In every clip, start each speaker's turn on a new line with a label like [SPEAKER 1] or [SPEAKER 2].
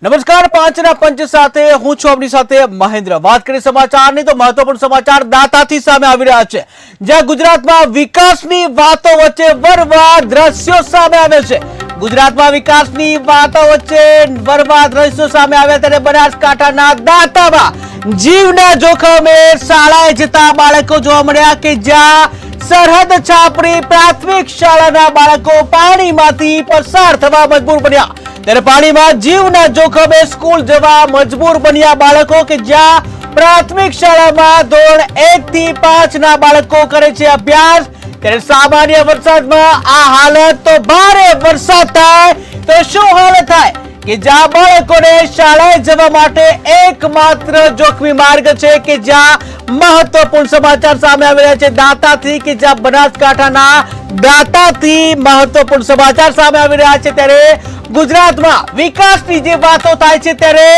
[SPEAKER 1] નમસ્કાર, પાંચના પંચ સાથે હું છું આપની સાથે મહેન્દ્ર. વાત કરી સમાચારની તો મહત્વપૂર્ણ સમાચાર દાતાથી સામે આવી રહ્યા છે, જ્યાં ગુજરાતમાં વિકાસની વાતો વચ્ચે વરવા દ્રશ્યો સામે આવે છે. ગુજરાતમાં વિકાસની વાતો વચ્ચે વરવા દ્રશ્યો સામે આવ્યા ત્યારે બનાસકાંઠાના દાતામાં જીવના જોખમે શાળાએ જતા બાળકો જોવા મળ્યા કે જ્યાં સરહદ છાપરી પ્રાથમિક શાળાના બાળકો પાણીમાંથી પસાર થવા મજબૂર બન્યા. ત્યારે પાણીમાં જીવના જોખમે સ્કૂલ જવા મજબૂર બન્યા બાળકો કે જ્યાં પ્રાથમિક શાળામાં ધોરણ એક થી પાંચ ના બાળકો કરે છે અભ્યાસ, ત્યારે સામાન્ય વરસાદમાં આ હાલત તો ભારે વરસાદ થાય, તો શું હાલત થાય કે જ્યાં બાળકોને શાળાએ જવા માટે એકમાત્ર જોખમી માર્ગ છે કે જ્યાં મહત્વપૂર્ણ સમાચાર સામે આવી રહ્યા છે? દાંતાથી કે જ્યાં બનાસકાંઠાના દાંતાથી મહત્વપૂર્ણ સમાચાર સામે આવી રહ્યા છે? ત્યારે ગુજરાતમાં વિકાસની જે વાતો થાય છે ત્યારે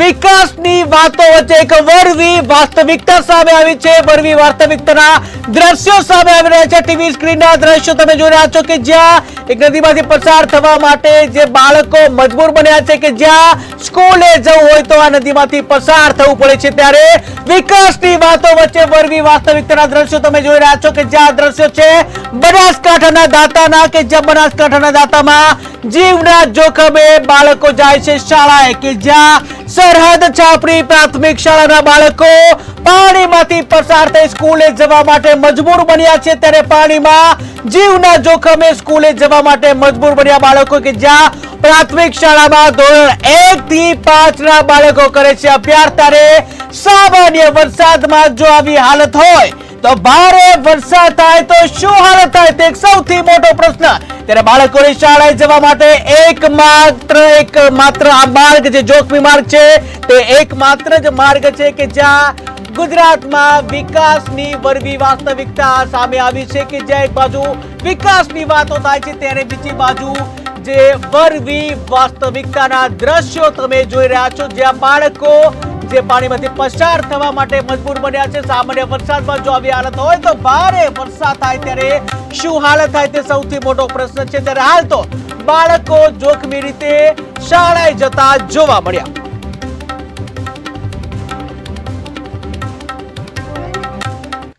[SPEAKER 1] વિકાસની વાતો વચ્ચે એક વરવી વાસ્તવિકતા સામે આવી છે. વરવી વાસ્તવિકતાના દ્રશ્યો સામે આવી રહ્યા છે. ટીવી સ્ક્રીનના દ્રશ્યો તમે જોઈ રહ્યા છો કે જ્યાં એક નદીમાંથી પસાર થવા માટે જે બાળકો મજબૂર બન્યા છે કે જ્યાં સ્કૂલે જવું હોય તો આ નદીમાંથી પસાર થવું પડે છે. ત્યારે વિકાસની વાતો વચ્ચે વરવી વાસ્તવિકતાના દ્રશ્યો તમે જોઈ રહ્યા છો કે જ્યાં દ્રશ્યો છે. બનાસકાંઠાના દાતાના કે જ્યાં બનાસકાંઠાના દાતામાં જીવના જોખમે બાળકો જાય છે શાળાએ કે જ્યાં સરહદ છાપરી પ્રાથમિક શાળાના બાળકો પાણીમાંથી પસાર થઈ સ્કૂલે જવા માટે મજબૂર બન્યા છે ત્યારે પાણીમાં જીવના જોખમે સ્કૂલે જવા માટે મજબૂર બન્યા બાળકો કે જ્યાં પ્રાથમિક શાળામાં ધોરણ એક થી પાંચ ના બાળકો કરે છે. અભ્યાસ ત્યારે સામાન્ય વરસાદમાં જો આવી હાલત હોય તો ભારે વરસાદ થાય તો શું હાલત થાય તે સૌથી મોટો પ્રશ્ન. ત્યારે બાળકોની શાળાએ જવા માટે એક માત્ર એક માત્ર આ માર્ગ જે જોખમી માર્ગ છે, તે એક માત્ર જ માર્ગ છે કે જ્યાં ગુજરાતમાં વિકાસની વરવી વાસ્તવિકતા સામે આવી છે કે જ્યાં એક બાજુ વિકાસની વાતો થાય છે ત્યારે બીજી બાજુ જે વરવી વાસ્તવિકતાના દ્રશ્યો તમે જોઈ રહ્યા છો, જ્યાં બાળકો જે પાણીમાંથી પસાર થવા માટે મજબૂર બન્યા છે. સામાન્ય વરસાદમાં જો આવી હાલત હોય તો ભારે વરસાદ થાય ત્યારે શું હાલત થાય તે સૌથી મોટો પ્રશ્ન છે. ત્યારે હાલ તો બાળકો જોખમી રીતે શાળાએ જતા જોવા મળ્યા.